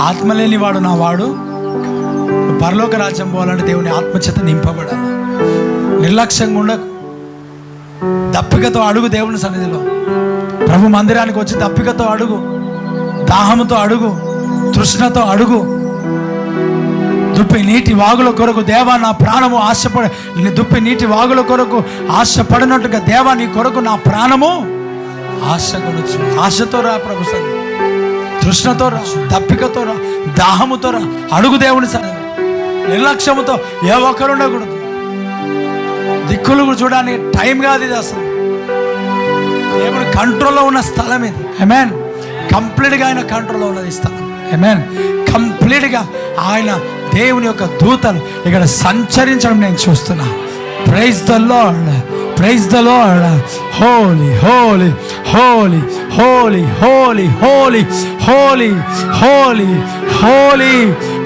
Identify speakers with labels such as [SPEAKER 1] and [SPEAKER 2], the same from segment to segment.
[SPEAKER 1] ఆత్మ లేనివాడు నా వాడు. పరలోక రాజ్యం పోవాలంటే దేవుని ఆత్మచేత నింపబడాలి. నిర్లక్ష్యంగా ఉండకు దప్పికతో అడుగు దేవుని సన్నిధిలో. ప్రభు మందిరానికి వచ్చి దప్పికతో అడుగు దాహంతో అడుగు తృష్ణతో అడుగు. దుప్పి నీటి వాగుల కొరకు దేవా నా ప్రాణము ఆశపడ దుప్పి నీటి వాగుల కొరకు ఆశపడినట్టుగా దేవా నీ కొరకు నా ప్రాణము ఆశ కొనొచ్చు ఆశతో రా ప్రభు సన్నిధి తృష్ణతో రా దప్పికతో రా దాహముతో రా అడుగు దేవుని సన్నిధిలో నిర్లక్ష్యముతో ఏ ఒక్కరు ఉండకూడదు. దిక్కులు చూడడానికి టైం కాదు ఇది అసలు. దేవుని కంట్రోల్లో ఉన్న స్థలం ఇది. ఎమెన్ కంప్లీట్గా ఆయన కంట్రోల్లో ఉన్నది ఈ స్థలం. ఎమెన్ కంప్లీట్గా ఆయన దేవుని యొక్క దూతలు ఇక్కడ సంచరించడం నేను చూస్తున్నా. Praise the Lord praise the lord holy holy holy holy holy holy holy holy holy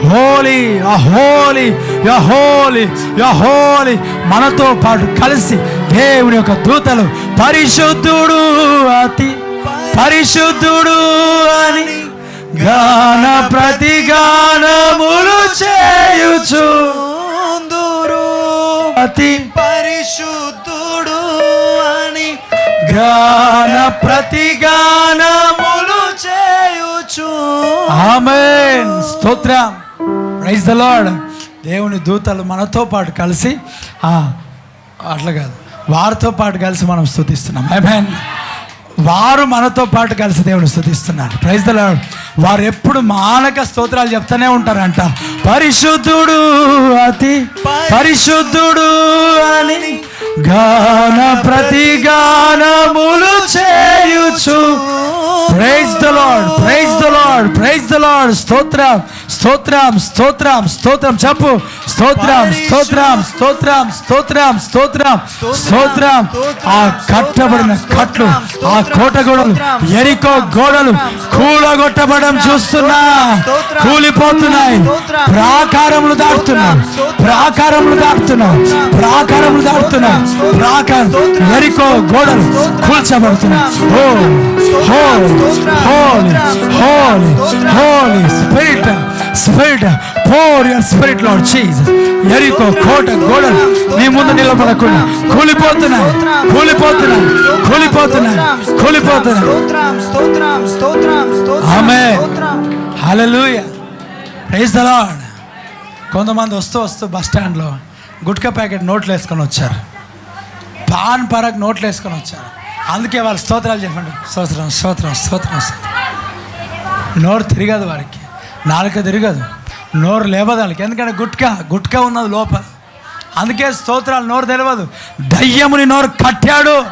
[SPEAKER 1] holy holy yeah Holi yeah Holi మనతో పాటు కలిసి దేవుని యొక్క దూతలు పరిశుద్ధుడు అతి పరిశుద్ధుడు అని గాన ప్రతి గానములు చేయుచు
[SPEAKER 2] చూందురు
[SPEAKER 1] అతి గాన ప్రతి గానములు
[SPEAKER 2] చేయుచు.
[SPEAKER 1] ఆమెన్. స్తోత్రం. Praise the Lord. దేవుని దూతలు మనతో పాటు కలిసి అట్లా కాదు. వారితో పాటు కలిసి మనం స్థుతిస్తున్నాం ఆమెన్. వారు మనతో పాటు కలిసి దేవుని స్థుతిస్తున్నారు ప్రైజ్ ద లార్డ్. వారు ఎప్పుడు మానక స్తోత్రాలు చెప్తూనే ఉంటారంట. పరిశుద్ధుడు అతి పరిశుద్ధుడు అని గాన ప్రతి గానములు చేయుచు. Praise the Lord praise the Lord praise the Lord స్తోత్రం స్తోత్రం స్తోత్రం స్తోత్రం. చెప్పు స్తోత్రం స్తోత్రం స్తోత్రం స్తోత్రం స్తోత్రం స్తోత్రం ఆ కట్టబడిన కట్లు ఆ కోట గోడలు ఎరికో గోడలు కూలగొట్టబడడం చూస్తున్నా. కూలిపోతున్నాయి. ప్రాకారములు దాటుతున్నాయి. ప్రాకారములు దాటుతున్నాయి. ప్రాకారములు దాటుతున్నాయి. ప్రాకారం ఎరికో గోడలు కూల్చబడుతున్నాయి. ఓ హో holy holy holy spirit spirit pour your spirit Lord Jesus ఎరికో కోట గోడలు నీ ముందు నిలబడకుండా. కూలిపోతున్నాయి. కూలిపోతున్నాయి. కూలిపోతున్నాయి. కూలిపోతున్నాయి.
[SPEAKER 2] ఆమె
[SPEAKER 1] హలలుయ ప్రైజ్ ద లార్డ్ కొంతమంది వస్తూ వస్తూ బస్ స్టాండ్లో గుట్కా ప్యాకెట్ నోట్లు వేసుకొని వచ్చారు. పాన్ పరక్ నోట్లు వేసుకొని వచ్చారు. అందుకే వాళ్ళు స్తోత్రాలు చెప్పండి. స్తోత్రం స్తోత్రం స్తోత్రం స్తోత్రం. నోరు తిరగదు వారికి. నాలుక తిరగదు. నోరు లేవదానికి ఎందుకంటే గుట్కా గుట్కా ఉన్నది లోపల. అందుకే స్తోత్రాలు నోరు తెలియదు దయ్యముని నోరు కట్టాడు.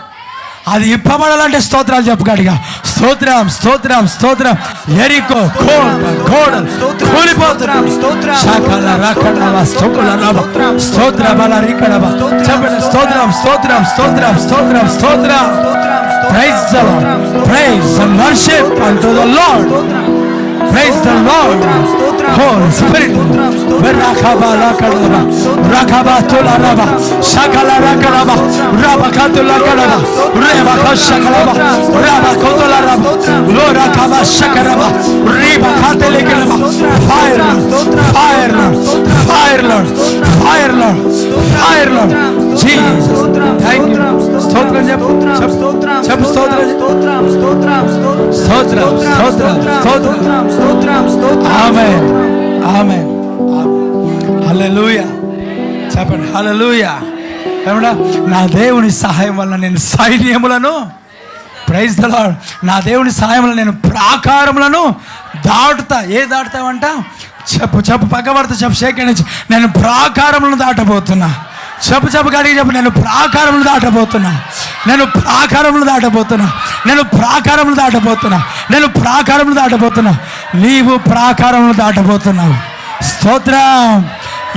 [SPEAKER 1] అది ఇప్పబడాలంటే స్తోత్రాలు చెప్పుకాడిగా స్తోత్రం స్తోత్రం స్తోత్రం. ఎరికో
[SPEAKER 2] స్తోత్రం
[SPEAKER 1] స్తోత్రం స్తోత్రం. స్తోత్రం. స్తోత్రం praise praise worship Praise the Lord. Holy Spirit. Rakabala Karaba. Rakabatula Raba. Shakala Rakaraba. Rabakatula Karaba. Rebaka Shakaraba. Rabakotula Raba. Lora Kaba Shakaraba. Reba Katele Karaba. Fire Lord. Fire Lord. Fire Lord. Fire Lord. Fire Lord. Jesus. Thank you. చెప్పండి. నా దేవుని సహాయం వల్ల నేను సైన్యములను praise నా దేవుని సహాయంలో నేను ప్రాకారములను దాటుతా. ఏ దాటుతావంట? చెప్పు చెప్పు పక్కవర్త చెప్పు సేకరించి నేను ప్రాకారములను దాటబోతున్నా. చెప్పు చెప్పు గడిగి చెప్పు. నేను ప్రాకారములు దాటబోతున్నా. నేను ప్రాకారములు దాటబోతున్నా. నేను ప్రాకారములు దాటబోతున్నా. నేను ప్రాకారములు దాటబోతున్నా. నీవు ప్రాకారములు దాటబోతున్నావు. స్తోత్రం.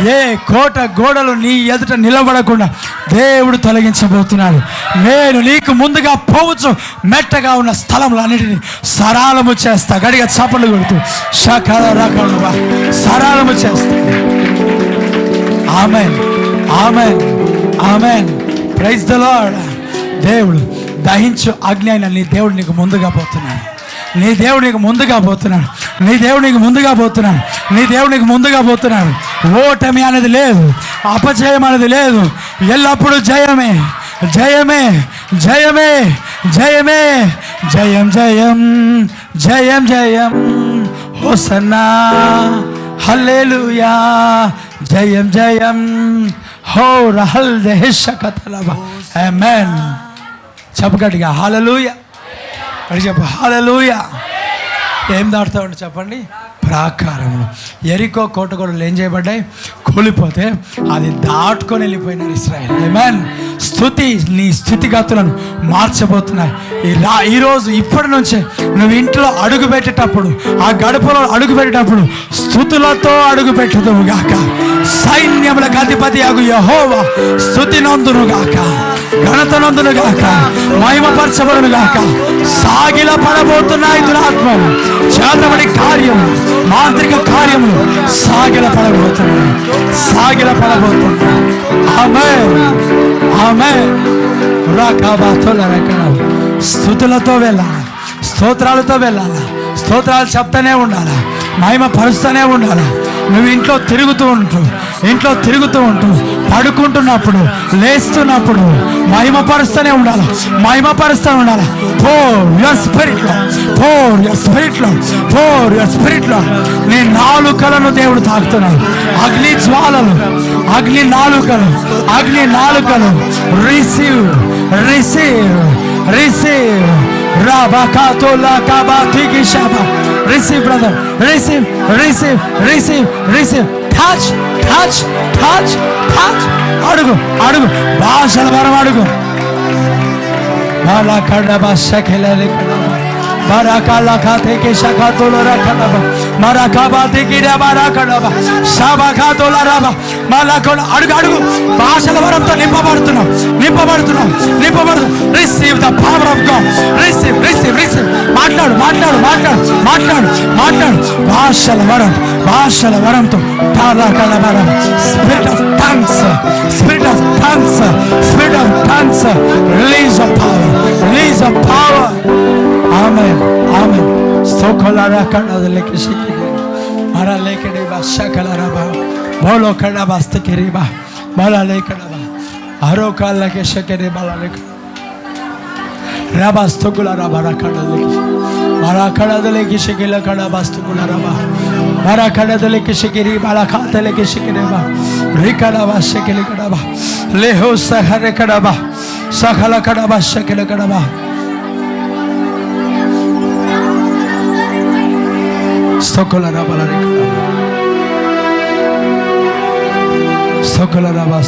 [SPEAKER 1] ఏ కోట గోడలు నీ ఎదుట నిలబడకుండా దేవుడు తొలగించబోతున్నాడు. నేను నీకు ముందుగా పోవచ్చు. మెట్టగా ఉన్న స్థలములు అన్నిటిని సరాలము చేస్తా. గడిగా చప్పలు కొడుతూ. సకల రకాలుగా సరాలము చేస్తా. ఆమె ఆమెన్. ఆమెన్. ప్రైజ్ ద దేవుడు దహించు అగ్ని అయిన నీ దేవుడు నీకు ముందుగా పోతున్నాడు. నీ దేవునికి ముందుగా పోతున్నాడు. నీ దేవునికి ముందుగా పోతున్నాడు. నీ దేవునికి ముందుగా పోతున్నాడు. ఓటమి అనేది లేదు. అపజయం అనేది లేదు. ఎల్లప్పుడూ జయమే. జయమే. జయమే. జయమే. జయం జయం. జయం జయం. హోసన్నా. హల్లెలూయా. జయం జయం. హో రహల్ దేశకతలబ ఆమేన్ చెప్పు గట్టిగా హల్లెలూయా అది చెప్పు. హల్లెలూయా ఏం దాటుతామండి చెప్పండి? ప్రాకారములు. ఎరికో కోటగోడలు ఏం చేయబడ్డాయి? కూలిపోతే అది దాటుకొని వెళ్ళిపోయినారు ఇస్రాయల్. ఏమేన్ స్థుతి నీ స్థుతిగతులను మార్చబోతున్నాయి. ఈ రా ఈరోజు ఇప్పటి నుంచే నువ్వు ఇంట్లో అడుగు పెట్టేటప్పుడు ఆ గడపలో అడుగు పెట్టేటప్పుడు స్థుతులతో అడుగు గాక. సైన్యములకు అధిపతి అగు యహోవా స్థుతి నందును గాక. ఘనత నందును గాక. మహిమపరచబడును గాక. సాగిల పడబోతున్నాయి దురాత్మలు చేతబడి కార్యము మాంత్రిక కార్యము సాగిల పడబోతున్నాయి. సాగిల పడబోతున్నాయి. ఆమె స్థుతులతో వెళ్ళాలి? స్తోత్రాలతో వెళ్ళాలా? స్తోత్రాలు చెప్తానే ఉండాలా? మహిమ పరుస్తూనే ఉండాలా? నువ్వు ఇంట్లో తిరుగుతూ ఉంటూ ఇంట్లో తిరుగుతూ ఉంటూ పడుకుంటున్నప్పుడు లేస్తున్నప్పుడు మహిమ పరుస్తూనే ఉండాలి? మహిమ పరుస్తూనే ఉండాలి? ఫోర్ యువర్ స్పిరిట్లో ఫోర్ యువర్ స్పిరిట్లో ఫోర్ యువర్ స్పిరిట్లో నీ నాలుకలను దేవుడు తాకుతున్నాడు. అగ్ని జ్వాలలు అగ్ని నాలుకలు అగ్ని నాలుకలు receive Receive receive Rabakatola kabatiki shaba. Receive, brother. Receive, receive, receive, receive. Touch, touch, touch, touch. అడుగు అడుగు భాషల వరం అడుగు బాలా కడబా శఖెలలి కడబా బారాకాలా ఖాతే కే శఖా తోలరా కడబా మరా అడుగు అడుగు భాషల వరంతో నింపబడుతున్నాం నింపబడుతున్నాం నింపబడు receive the power of God receive receive receive మాట్లాడు మాట్లాడు మాట్లాడు మాట్లాడు మాట్లాడు. భాషల వరం భాషల వరంతో తాలా కలబరం spirit of tongues spirit of tongues spirit of tongues release of power release of power amen amen Sokolara kanada leke şekili. Mara leke deba şakalara ba. Bolo kada bastı kiri ba. Mara leke deba. Aro kala ke şekeri bala leke. Rabasto kulara bara kanada leke. Mara kanada leke şekili kada bastı kulara ba. Mara kanada leke şekeri bala kata leke şekeri ba. Rikada ba şekili kada ba. Leho sahare kada ba. Sakala kada ba şekili kada ba. స్తోకుల రాబా స్తోకుల రాబా